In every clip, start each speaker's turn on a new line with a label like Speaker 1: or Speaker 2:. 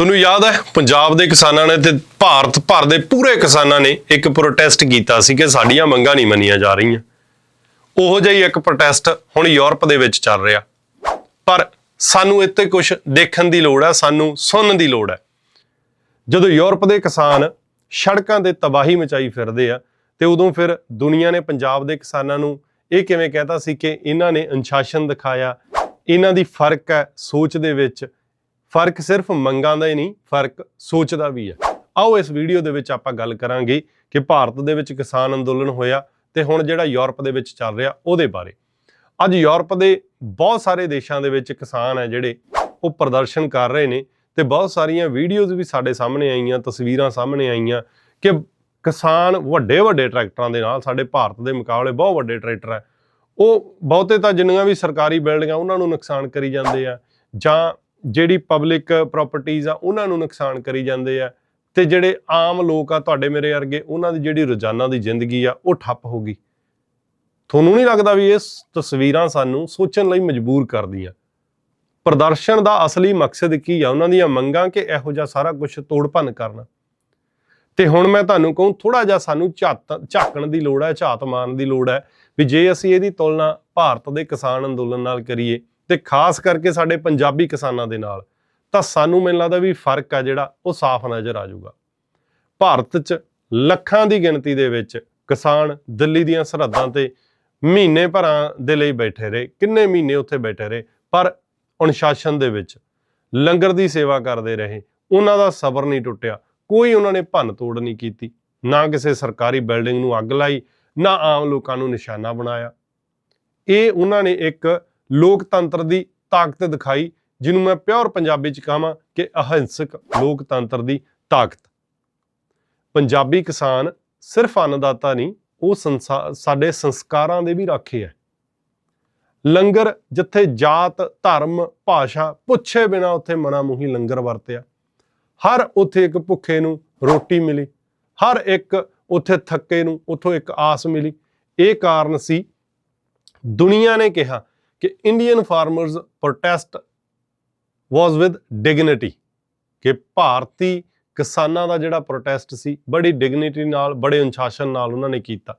Speaker 1: ਤੁਹਾਨੂੰ ਯਾਦ ਹੈ, ਪੰਜਾਬ ਦੇ ਕਿਸਾਨਾਂ ਨੇ ਤੇ ਭਾਰਤ ਭਰ ਦੇ ਪੂਰੇ ਕਿਸਾਨਾਂ ਨੇ ਇੱਕ ਪ੍ਰੋਟੈਸਟ ਕੀਤਾ ਸੀ ਕਿ ਸਾਡੀਆਂ ਮੰਗਾਂ ਨਹੀਂ ਮੰਨੀਆਂ ਜਾ ਰਹੀਆਂ। ਉਹੋ ਜਿਹਾ ਹੀ ਇੱਕ ਪ੍ਰੋਟੈਸਟ ਹੁਣ ਯੂਰਪ ਦੇ ਵਿੱਚ ਚੱਲ ਰਿਹਾ। ਪਰ ਸਾਨੂੰ ਇੱਥੇ ਕੁਝ ਦੇਖਣ ਦੀ ਲੋੜ ਹੈ, ਸਾਨੂੰ ਸੁਣਨ ਦੀ ਲੋੜ ਹੈ। ਜਦੋਂ ਯੂਰਪ ਦੇ ਕਿਸਾਨ ਸੜਕਾਂ ਤੇ ਤਬਾਹੀ ਮਚਾਈ ਫਿਰਦੇ ਆ, ਤੇ ਉਦੋਂ ਫਿਰ ਦੁਨੀਆ ਨੇ ਪੰਜਾਬ ਦੇ ਕਿਸਾਨਾਂ ਨੂੰ ਇਹ ਕਿਵੇਂ ਕਹਿਤਾ ਸੀ ਕਿ ਇਹਨਾਂ ਨੇ ਅਨੁਸ਼ਾਸਨ ਦਿਖਾਇਆ, ਇਹਨਾਂ ਦੀ ਫ਼ਰਕ ਹੈ ਸੋਚ ਦੇ ਵਿੱਚ ਫ਼ਰਕ ਸਿਰਫ ਮੰਗਾਂ ਦਾ ਹੀ ਨਹੀਂ, ਫ਼ਰਕ ਸੋਚ ਦਾ ਵੀ ਹੈ। ਆਓ ਇਸ ਵੀਡੀਓ ਦੇ ਵਿੱਚ ਆਪਾਂ ਗੱਲ ਕਰਾਂਗੇ ਕਿ ਭਾਰਤ ਦੇ ਵਿੱਚ ਕਿਸਾਨ ਅੰਦੋਲਨ ਹੋਇਆ ਤੇ ਹੁਣ ਜਿਹੜਾ ਯੂਰਪ ਦੇ ਵਿੱਚ ਚੱਲ ਰਿਹਾ ਉਹਦੇ ਬਾਰੇ। ਅੱਜ ਯੂਰਪ ਦੇ ਬਹੁਤ ਸਾਰੇ ਦੇਸ਼ਾਂ ਦੇ ਵਿੱਚ ਕਿਸਾਨ ਹੈ ਜਿਹੜੇ ਉਹ ਪ੍ਰਦਰਸ਼ਨ ਕਰ ਰਹੇ ਨੇ ਤੇ ਬਹੁਤ ਸਾਰੀਆਂ ਵੀਡੀਓਜ਼ ਵੀ ਸਾਡੇ ਸਾਹਮਣੇ ਆਈਆਂ, ਤਸਵੀਰਾਂ ਸਾਹਮਣੇ ਆਈਆਂ ਕਿ ਕਿਸਾਨ ਵੱਡੇ ਵੱਡੇ ਟਰੈਕਟਰਾਂ ਦੇ ਨਾਲ ਸਾਡੇ ਭਾਰਤ ਦੇ ਮੁਕਾਬਲੇ ਬਹੁਤ ਵੱਡੇ ਟਰੈਕਟਰ ਹੈ। ਉਹ ਬਹੁਤੇ ਤਾਂ ਜਿੰਨੀਆਂ ਵੀ ਸਰਕਾਰੀ ਬਿਲਡਿੰਗਾਂ, ਉਹਨਾਂ ਨੂੰ ਨੁਕਸਾਨ ਕਰੀ ਜਾਂਦੇ ਆ ਜਾਂ ਜਿਹੜੀ ਪਬਲਿਕ ਪ੍ਰਾਪਰਟੀਆਂ ਆ, ਉਹਨਾਂ ਨੂੰ ਨੁਕਸਾਨ ਕਰੀ ਜਾਂਦੇ ਆ। ਤੇ ਜਿਹੜੇ ਆਮ ਲੋਕ ਆ ਤੁਹਾਡੇ ਮੇਰੇ ਵਰਗੇ, ਉਹਨਾਂ ਦੀ ਜਿਹੜੀ ਰੋਜ਼ਾਨਾ ਦੀ ਜ਼ਿੰਦਗੀ ਆ, ਉਹ ਠੱਪ ਹੋ ਗਈ। ਤੁਹਾਨੂੰ ਨਹੀਂ ਲੱਗਦਾ ਵੀ ਇਹ ਤਸਵੀਰਾਂ ਸਾਨੂੰ ਸੋਚਣ ਲਈ ਮਜਬੂਰ ਕਰਦੀਆਂ? ਪ੍ਰਦਰਸ਼ਨ ਦਾ ਅਸਲੀ ਮਕਸਦ ਕੀ ਆ? ਉਹਨਾਂ ਦੀਆਂ ਮੰਗਾਂ ਕਿ ਇਹੋ ਜਿਹਾ ਸਾਰਾ ਕੁਝ ਤੋੜ ਭੰਨ ਕਰਨਾ? ਤੇ ਹੁਣ ਮੈਂ ਤੁਹਾਨੂੰ ਕਹੂੰ ਥੋੜਾ ਜਿਹਾ ਸਾਨੂੰ ਝਾਤ, ਝਾਕਣ ਦੀ ਲੋੜ ਹੈ ਝਾਤ ਮਾਰਨ ਦੀ ਲੋੜ ਹੈ ਵੀ ਜੇ ਅਸੀਂ ਇਹਦੀ ਤੁਲਨਾ ਭਾਰਤ ਦੇ ਕਿਸਾਨ ਅੰਦੋਲਨ ਨਾਲ ਕਰੀਏ ਤੇ ਖਾਸ ਕਰਕੇ ਸਾਡੇ ਪੰਜਾਬੀ ਕਿਸਾਨਾਂ ਦੇ ਨਾਲ, ਤਾਂ ਸਾਨੂੰ ਮੈਨੂੰ ਲੱਗਦਾ ਵੀ ਫ਼ਰਕ ਆ ਜਿਹੜਾ, ਉਹ ਸਾਫ਼ ਨਜ਼ਰ ਆ ਜਾਊਗਾ। ਭਾਰਤ 'ਚ ਲੱਖਾਂ ਦੀ ਗਿਣਤੀ ਦੇ ਵਿੱਚ ਕਿਸਾਨ ਦਿੱਲੀ ਦੀਆਂ ਸਰਹੱਦਾਂ ਤੇ ਮਹੀਨੇ ਭਰਾਂ ਦੇ ਲਈ ਬੈਠੇ ਰਹੇ, ਕਿੰਨੇ ਮਹੀਨੇ ਉੱਥੇ ਬੈਠੇ ਰਹੇ, ਪਰ ਅਨੁਸ਼ਾਸਨ ਦੇ ਵਿੱਚ ਲੰਗਰ ਦੀ ਸੇਵਾ ਕਰਦੇ ਰਹੇ, ਉਹਨਾਂ ਦਾ ਸਬਰ ਨਹੀਂ ਟੁੱਟਿਆ, ਕੋਈ ਉਹਨਾਂ ਨੇ ਭੰਨ ਤੋੜ ਨਹੀਂ ਕੀਤੀ, ਨਾ ਕਿਸੇ ਸਰਕਾਰੀ ਬਿਲਡਿੰਗ ਨੂੰ ਅੱਗ ਲਾਈ, ਨਾ ਆਮ ਲੋਕਾਂ ਨੂੰ ਨਿਸ਼ਾਨਾ ਬਣਾਇਆ। ਇਹ ਉਹਨਾਂ ਨੇ ਇੱਕ ਲੋਕਤੰਤਰ ਦੀ ਤਾਕਤ ਦਿਖਾਈ, ਜਿਹਨੂੰ ਮੈਂ ਪਿਓਰ ਪੰਜਾਬੀ ਚ ਕਹਾਂ ਕਿ ਅਹਿੰਸਕ ਲੋਕਤੰਤਰ ਦੀ ਤਾਕਤ। ਪੰਜਾਬੀ ਕਿਸਾਨ ਸਿਰਫ ਅੰਨਦਾਤਾ ਨਹੀਂ, ਉਹ ਸੰਸਾ- ਸਾਡੇ ਸੰਸਕਾਰਾਂ ਦੇ ਵੀ ਰਾਖੇ ਹੈ ਲੰਗਰ ਜਿੱਥੇ ਜਾਤ, ਧਰਮ, ਭਾਸ਼ਾ ਪੁੱਛੇ ਬਿਨਾ ਉੱਥੇ ਮਨਾਮੂਹੀ ਲੰਗਰ ਵਰਤਿਆ। ਹਰ ਉੱਥੇ ਇੱਕ ਭੁੱਖੇ ਨੂੰ ਰੋਟੀ ਮਿਲੀ, ਹਰ ਇੱਕ ਉੱਥੇ ਥੱਕੇ ਨੂੰ ਉੱਥੋਂ ਇੱਕ ਆਸ ਮਿਲੀ। ਇਹ ਕਾਰਨ ਸੀ, ਦੁਨੀਆ ਨੇ ਕਿਹਾ ਕਿ Indian farmers protest was with dignity ਕਿ ਭਾਰਤੀ ਕਿਸਾਨਾਂ ਦਾ ਜਿਹੜਾ ਪ੍ਰੋਟੈਸਟ ਸੀ, ਬੜੀ ਡਿਗਨਿਟੀ ਨਾਲ, ਬੜੇ ਅਨੁਸ਼ਾਸਨ ਨਾਲ ਉਹਨਾਂ ਨੇ ਕੀਤਾ।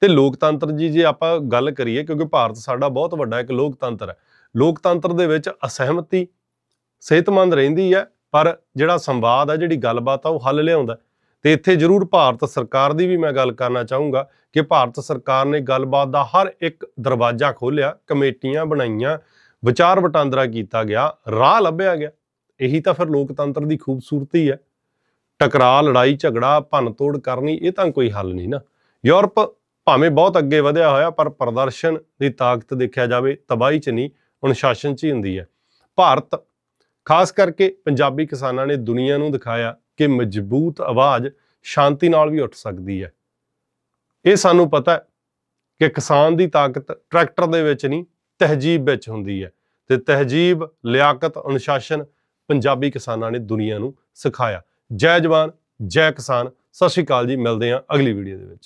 Speaker 1: ਤੇ ਲੋਕਤੰਤਰ ਜੀ, ਜੇ ਆਪਾਂ ਗੱਲ ਕਰੀਏ, ਕਿਉਂਕਿ ਭਾਰਤ ਸਾਡਾ ਬਹੁਤ ਵੱਡਾ ਇੱਕ ਲੋਕਤੰਤਰ ਹੈ, ਲੋਕਤੰਤਰ ਦੇ ਵਿੱਚ ਅਸਹਿਮਤੀ ਸਿਹਤਮੰਦ ਰਹਿੰਦੀ ਹੈ, ਪਰ ਜਿਹੜਾ ਸੰਵਾਦ ਹੈ, ਜਿਹੜੀ ਗੱਲਬਾਤ ਆ, ਉਹ ਹੱਲ ਲਿਆਉਂਦਾ ਤੇ ਇੱਥੇ ਜ਼ਰੂਰ ਭਾਰਤ ਸਰਕਾਰ ਦੀ ਵੀ ਮੈਂ ਗੱਲ ਕਰਨਾ ਚਾਹੂੰਗਾ ਕਿ ਭਾਰਤ ਸਰਕਾਰ ਨੇ ਗੱਲਬਾਤ ਦਾ ਹਰ ਇੱਕ ਦਰਵਾਜ਼ਾ ਖੋਲ੍ਹਿਆ, ਕਮੇਟੀਆਂ ਬਣਾਈਆਂ, ਵਿਚਾਰ ਵਟਾਂਦਰਾ ਕੀਤਾ ਗਿਆ, ਰਾਹ ਲੱਭਿਆ ਗਿਆ। ਇਹੀ ਤਾਂ ਫਿਰ ਲੋਕਤੰਤਰ ਦੀ ਖੂਬਸੂਰਤੀ ਹੈ। ਟਕਰਾਅ, ਲੜਾਈ, ਝਗੜਾ ਭੰਨ ਤੋੜ ਕਰਨੀ, ਇਹ ਤਾਂ ਕੋਈ ਹੱਲ ਨਹੀਂ ਨਾ। ਯੂਰਪ ਭਾਵੇਂ ਬਹੁਤ ਅੱਗੇ ਵਧਿਆ ਹੋਇਆ, ਪਰ ਪ੍ਰਦਰਸ਼ਨ ਦੀ ਤਾਕਤ ਦੇਖਿਆ ਜਾਵੇ, ਤਬਾਹੀ ਚ ਨਹੀਂ, ਅਨੁਸ਼ਾਸਨ ਚ ਹੀ ਹੁੰਦੀ ਹੈ। ਭਾਰਤ, ਖਾਸ ਕਰਕੇ ਪੰਜਾਬੀ ਕਿਸਾਨਾਂ ਨੇ ਦੁਨੀਆ ਨੂੰ ਦਿਖਾਇਆ ਕਿ ਮਜ਼ਬੂਤ ਆਵਾਜ਼ ਸ਼ਾਂਤੀ ਨਾਲ ਵੀ ਉੱਠ ਸਕਦੀ ਹੈ। ਇਹ ਸਾਨੂੰ ਪਤਾ ਹੈ ਕਿ ਕਿਸਾਨ ਦੀ ਤਾਕਤ ਟਰੈਕਟਰ ਦੇ ਵਿੱਚ ਨਹੀਂ, ਤਹਿਜੀਬ ਵਿੱਚ ਹੁੰਦੀ ਹੈ ਤੇ ਤਹਿਜੀਬ, ਲਿਆਕਤ, ਅਨੁਸ਼ਾਸਨ ਪੰਜਾਬੀ ਕਿਸਾਨਾਂ ਨੇ ਦੁਨੀਆ ਨੂੰ ਸਿਖਾਇਆ। ਜੈ ਜਵਾਨ, ਜੈ ਕਿਸਾਨ। ਸਤਿ ਸ਼੍ਰੀ ਅਕਾਲ ਜੀ, ਮਿਲਦੇ ਹਾਂ ਅਗਲੀ ਵੀਡੀਓ ਦੇ ਵਿੱਚ।